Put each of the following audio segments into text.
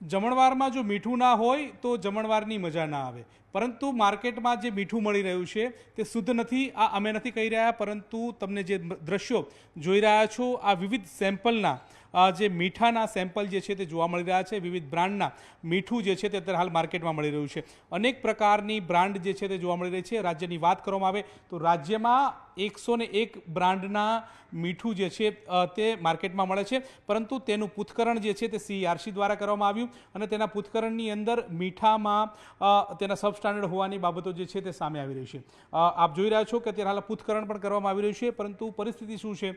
જમણવારમાં જો મીઠું ના હોય તો જમણવારની મજા ના આવે. પરંતુ માર્કેટમાં જે મીઠું મળી રહ્યું છે તે શુદ્ધ નથી, આ અમે નથી કહી રહ્યા, પરંતુ તમને જે દ્રશ્યો જોઈ રહ્યા છો, આ વિવિધ સેમ્પલના જે મીઠાના સેમ્પલ જે છે તે જોવા મળી રહ્યા છે, વિવિધ બ્રાન્ડના મીઠું જે છે તે અત્યારે હાલ માર્કેટમાં મળી રહ્યું છે. અનેક પ્રકારની બ્રાન્ડ જે છે તે જોવા મળી રહી છે. રાજ્યની વાત કરવામાં આવે તો રાજ્યમાં એકસો ને એક બ્રાન્ડના મીઠું જે છે તે માર્કેટમાં મળે છે. પરંતુ તેનું પૂથકરણ જે છે, તે સીઆરસી દ્વારા કરવામાં આવ્યું અને તેના પૂથકરણની અંદર મીઠામાં તેના સબસ્ટાન્ડર્ડ હોવાની બાબતો જે છે, તે સામે આવી રહી છે. આપ જોઈ રહ્યા છો કે અત્યારે હાલ પૂથકરણ પણ કરવામાં આવી રહ્યું છે, પરંતુ પરિસ્થિતિ શું છે?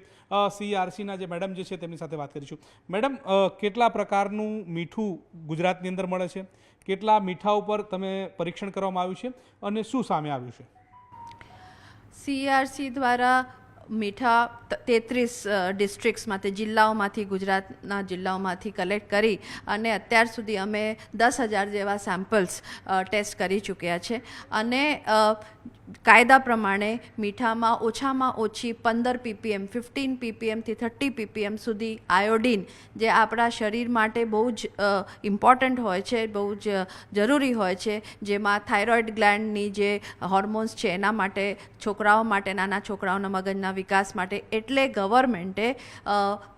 સીઆરસીના જે મેડમ જે છે, તેમની સાથે વાત કરીશું. મેડમ કેટલા પ્રકારનું મીઠું ગુજરાતની અંદર મળે છે? કેટલા મીઠા ઉપર તમે પરીક્ષણ કરવામાં આવ્યું છે? અને શું સામે આવ્યું છે? સીઆરસી દ્વારા મીઠા તેત્રીસ ડિસ્ટ્રિક્ટ્સમાંથી જિલ્લાઓમાંથી, ગુજરાતના જિલ્લાઓમાંથી કલેક્ટ કરી અને અત્યાર સુધી અમે દસ હજાર જેવા સેમ્પલ્સ ટેસ્ટ કરી ચૂક્યા છે. અને કાયદા પ્રમાણે મીઠામાં ઓછામાં ઓછી પંદર પીપીએમ ફિફ્ટીન પીપીએમથી થર્ટી પીપીએમ સુધી આયોડીન જે આપણા શરીર માટે બહુ જ ઇમ્પોર્ટન્ટ હોય છે, બહુ જ જરૂરી હોય છે, જેમાં થાઇરોઇડ ગ્લેન્ડની જે હોર્મોન્સ છે, એના માટે, છોકરાઓ માટે, નાના છોકરાઓના મગજના વિકાસ માટે એટલે ગવર્મેન્ટે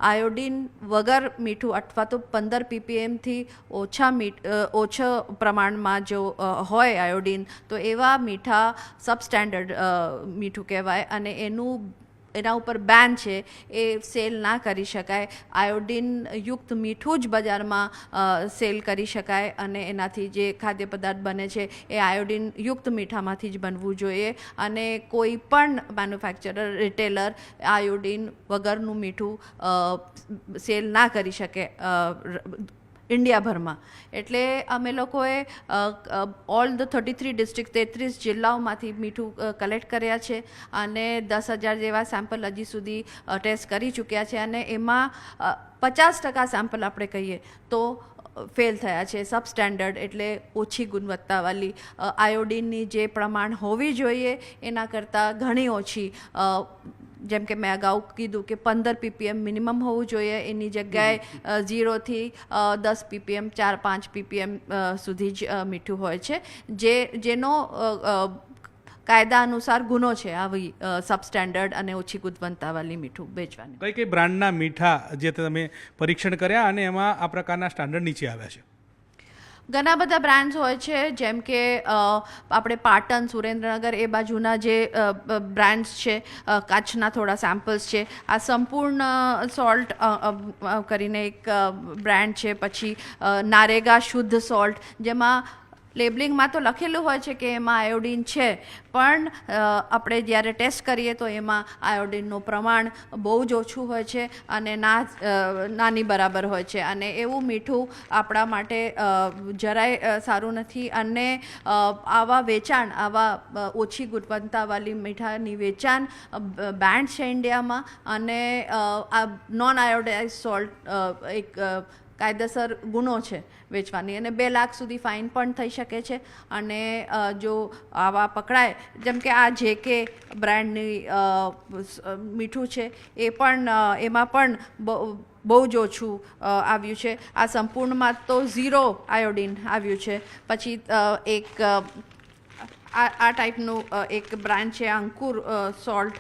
આયોડીન વગર મીઠું અથવા તો પંદર પીપીએમથી ઓછા મીઠ ઓછા પ્રમાણમાં જો હોય આયોડીન, તો એવા મીઠા સબસ્ટેન્ડર્ડ મીઠું કહેવાય. અને એનું એના ઉપર બેન છે, એ સેલ ના કરી શકાય. આયોડીન યુક્ત મીઠું જ બજારમાં સેલ કરી શકાય અને એનાથી જે ખાદ્ય પદાર્થ બને છે, એ આયોડીન યુક્ત મીઠામાંથી જ બનવું જોઈએ. અને કોઈ પણ મેન્યુફેક્ચરર રિટેલર આયોડીન વગરનું મીઠું સેલ ના કરી શકે ઇન્ડિયાભરમાં. એટલે અમે લોકોએ all the thirty three district તેત્રીસ જિલ્લાઓમાંથી મીઠું કલેક્ટ કર્યા છે અને દસ હજાર જેવા સેમ્પલ હજી સુધી ટેસ્ટ કરી ચૂક્યા છે અને એમાં પચાસ ટકા સેમ્પલ આપણે કહીએ તો ફેલ થયા છે. સબસ્ટેન્ડર્ડ એટલે ઓછી ગુણવત્તાવાળી આયોડીનની જે પ્રમાણ હોવી જોઈએ એના કરતાં ઘણી ઓછી જેમ કે મેં અગાઉ કીધું કે પંદર પીપીએમ મિનિમમ હોવું જોઈએ. એની જગ્યાએ ઝીરોથી દસ પીપીએમ ચાર પાંચ પીપીએમ સુધી જ મીઠું હોય છે. જે જેનો કાયદા અનુસાર ગુનો છે આવી સબસ્ટેન્ડર્ડ અને ઓછી ગુણવત્તાવાળી મીઠું વેચવાની. કઈ કઈ બ્રાન્ડના મીઠા જે તમે પરીક્ષણ કર્યા અને એમાં આ પ્રકારના સ્ટાન્ડર્ડ નીચે આવ્યા છે? ઘણા બધા બ્રાન્ડ્સ હોય છે, જેમ કે આપણે પાટણ, સુરેન્દ્રનગર એ બાજુના જે બ્રાન્ડ્સ છે કાચના થોડા સેમ્પલ્સ છે. આ સંપૂર્ણ સોલ્ટ કરીને એક બ્રાન્ડ છે. પછી નારેગા શુદ્ધ સોલ્ટ જેમાં લેબલિંગમાં તો લખેલું હોય છે કે એમાં આયોડિન છે. પણ આપણે જ્યારે ટેસ્ટ કરીએ તો એમાં આયોડિનનું પ્રમાણ બહુ જ ઓછું હોય છે અને ના નાની બરાબર હોય છે. અને એવું મીઠું આપણા માટે જરાય સારું નથી. અને આવા વેચાણ, આવા ઓછી ગુણવત્તાવાળી મીઠાની વેચાણ બેન્ડ છે ઇન્ડિયામાં. અને આ નોન આયોડાઇઝ સોલ્ટ એક કાયદેસર ગુનો છે વેચવાની. અને બે લાખ સુધી ફાઇન પણ થઈ શકે છે. અને જો આવા પકડાય, જેમ કે આ જે કે બ્રાન્ડની મીઠું છે, એ પણ એમાં પણ બહુ જ ઓછું આવ્યું છે. આ સંપૂર્ણમાં તો ઝીરો આયોડીન આવ્યું છે. પછી એક આ આ ટાઈપનું એક બ્રાન્ડ છે, અંકુર સોલ્ટ.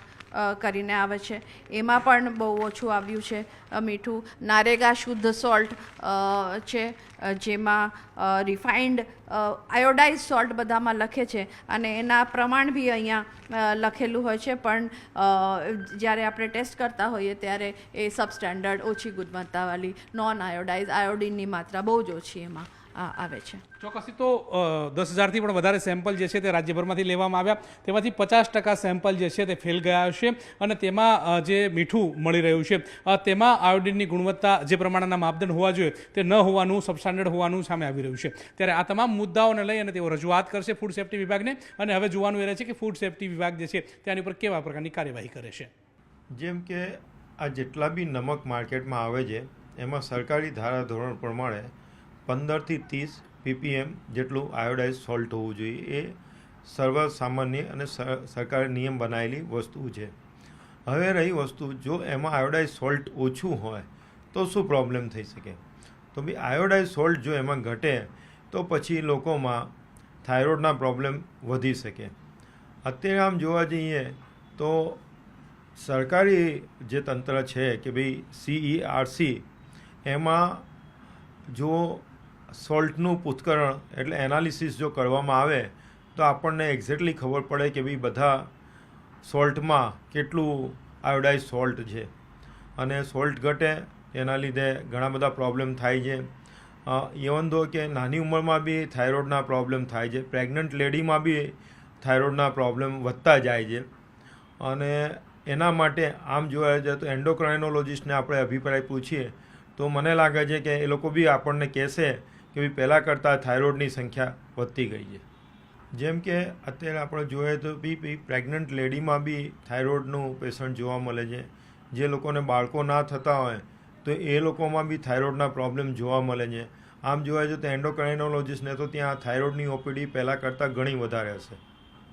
કરીને આવે છે. એમાં પણ બહુ ઓછું આવ્યું છે મીઠું. નારેગા શુદ્ધ સોલ્ટ છે જેમાં રિફાઇન્ડ આયોડાઇઝ સોલ્ટ બધામાં લખે છે. અને એના પ્રમાણ બી અહીંયા લખેલું હોય છે. પણ જ્યારે આપણે ટેસ્ટ કરતા હોઈએ ત્યારે એ સબસ્ટેન્ડર્ડ ઓછી ગુણવત્તાવાળી નોન આયોડાઇઝ આયોડીનની માત્રા બહુ જ ઓછી એમાં આવે છે. ચોક્કસથી તો દસ હજારથી પણ વધારે સેમ્પલ જે છે તે રાજ્યભરમાંથી લેવામાં આવ્યા. તેમાંથી પચાસ ટકા સેમ્પલ જે છે તે ફેલ ગયા છે અને તેમાં જે મીઠું મળી રહ્યું છે તેમાં આયોડિનની ગુણવત્તા જે પ્રમાણેના માપદંડ હોવા જોઈએ તે ન હોવાનું સબસ્ટાન્ડર્ડ હોવાનું સામે આવી રહ્યું છે. ત્યારે આ તમામ મુદ્દાઓને લઈ અને તેઓ રજૂઆત કરશે ફૂડ સેફ્ટી વિભાગને અને હવે જોવાનું એ રહે છે કે ફૂડ સેફ્ટી વિભાગ જે છે તેની ઉપર કેવા પ્રકારની કાર્યવાહી કરે છે. જેમ કે આ જેટલા બી નમક માર્કેટમાં આવે છે એમાં સરકારી ધારાધોરણ પ્રમાણે પંદરથી ત્રીસ પીપીએમ જેટલું આયોડાઇઝ સોલ્ટ હોવું જોઈએ. એ સર્વ સામાન્ય અને સર- સરકારે નિયમ બનાવેલી વસ્તુ છે. હવે રહી વસ્તુ, જો એમાં આયોડાઇઝ સોલ્ટ ઓછું હોય, તો શું પ્રોબ્લેમ થઈ શકે? તો બી આયોડાઇઝ સોલ્ટ જો એમાં ઘટે, તો પછી લોકોમાં થાઇરોઇડના પ્રોબ્લેમ વધી શકે. અત્યારે આમ જોવા જઈએ, તો સરકારી જે તંત્ર છે કે ભાઈ સીઈઆરસી એમાં જો સોલ્ટનું પૂથકરણ એટલે એનાલિસિસ જો કરવામાં આવે, તો આપણને એક્ઝેક્ટલી ખબર પડે કે ભાઈ બધા સોલ્ટમાં કેટલું આયોડાઇઝ સોલ્ટ છે. અને સોલ્ટ ઘટે, એના લીધે ઘણા બધા પ્રોબ્લેમ થાય છે. ઇવન દો કે નાની ઉંમરમાં બી થાઇરોઇડના પ્રોબ્લેમ થાય છે. પ્રેગ્નન્ટ લેડીમાં બી થાઇરોઇડના પ્રોબ્લેમ વધતા જાય છે. અને એના માટે આમ જોવા જાય તો એન્ડોક્રાઇનોલોજીસ્ટને આપણે અભિપ્રાય પૂછીએ, તો મને લાગે છે કે એ લોકો બી આપણને કહેશે કે ભાઈ પહેલાં કરતાં થાઇરોઇડની સંખ્યા વધતી ગઈ છે. જેમ કે અત્યારે આપણે જોઈએ તો બી બી પ્રેગ્નન્ટ લેડીમાં બી થાઇરોઇડનું પેશન્ટ જોવા મળે છે. જે લોકોને બાળકો ના થતા હોય તો એ લોકોમાં બી થાઇરોઇડના પ્રોબ્લેમ જોવા મળે છે. આમ જોવા જોઈએ તો એન્ડોક્રાઇનોલોજિસ્ટને તો ત્યાં થાઇરોઇડની ઓપીડી પહેલાં કરતાં ઘણી વધારે હશે.